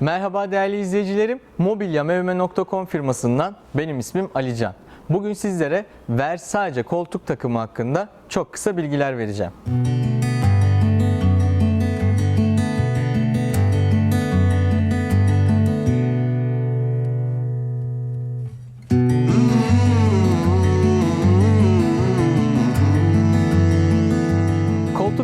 Merhaba değerli izleyicilerim. Mobilyamevme.com firmasından benim ismim Alican. Bugün sizlere Versace koltuk takımı hakkında çok kısa bilgiler vereceğim. Koltuk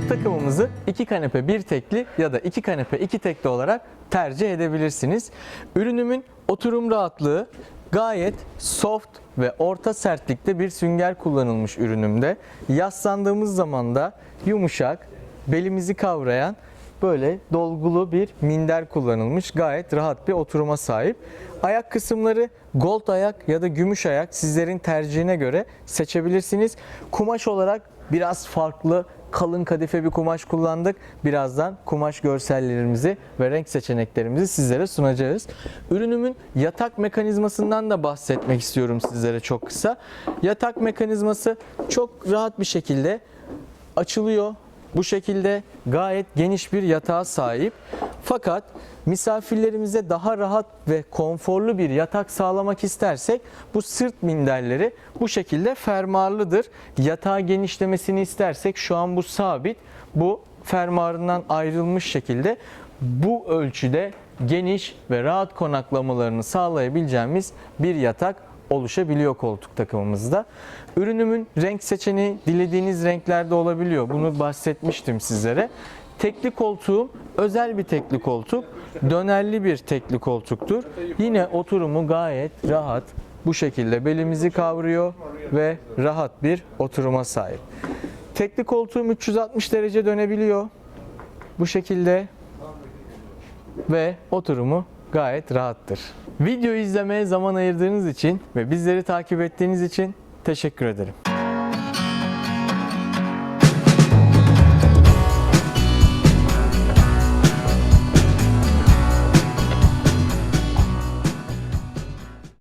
takımımızı iki kanepe bir tekli ya da iki kanepe iki tekli olarak tercih edebilirsiniz. Ürünümün oturum rahatlığı gayet soft ve orta sertlikte bir sünger kullanılmış ürünümde. Yaslandığımız zaman da yumuşak, belimizi kavrayan böyle dolgulu bir minder kullanılmış. Gayet rahat bir oturuma sahip. Ayak kısımları gold ayak ya da gümüş ayak sizlerin tercihine göre seçebilirsiniz. Kumaş olarak biraz farklı kalın kadife bir kumaş kullandık. Birazdan kumaş görsellerimizi ve renk seçeneklerimizi sizlere sunacağız. Ürünümün yatak mekanizmasından da bahsetmek istiyorum sizlere çok kısa. Yatak mekanizması çok rahat bir şekilde açılıyor. Bu şekilde gayet geniş bir yatağa sahip. Fakat misafirlerimize daha rahat ve konforlu bir yatak sağlamak istersek bu sırt minderleri bu şekilde fermuarlıdır. Yatağı genişlemesini istersek şu an bu sabit. Bu fermuarından ayrılmış şekilde bu ölçüde geniş ve rahat konaklamalarını sağlayabileceğimiz bir yatak oluşabiliyor koltuk takımımızda. Ürünümün renk seçeneği dilediğiniz renklerde olabiliyor. Bunu bahsetmiştim sizlere. Tekli koltuğum özel bir tekli koltuk. Dönerli bir tekli koltuktur. Yine oturumu gayet rahat bu şekilde belimizi kavruyor ve rahat bir oturuma sahip. Tekli koltuğum 360 derece dönebiliyor. Bu şekilde ve oturumu gayet rahattır. Videoyu izlemeye zaman ayırdığınız için ve bizleri takip ettiğiniz için teşekkür ederim.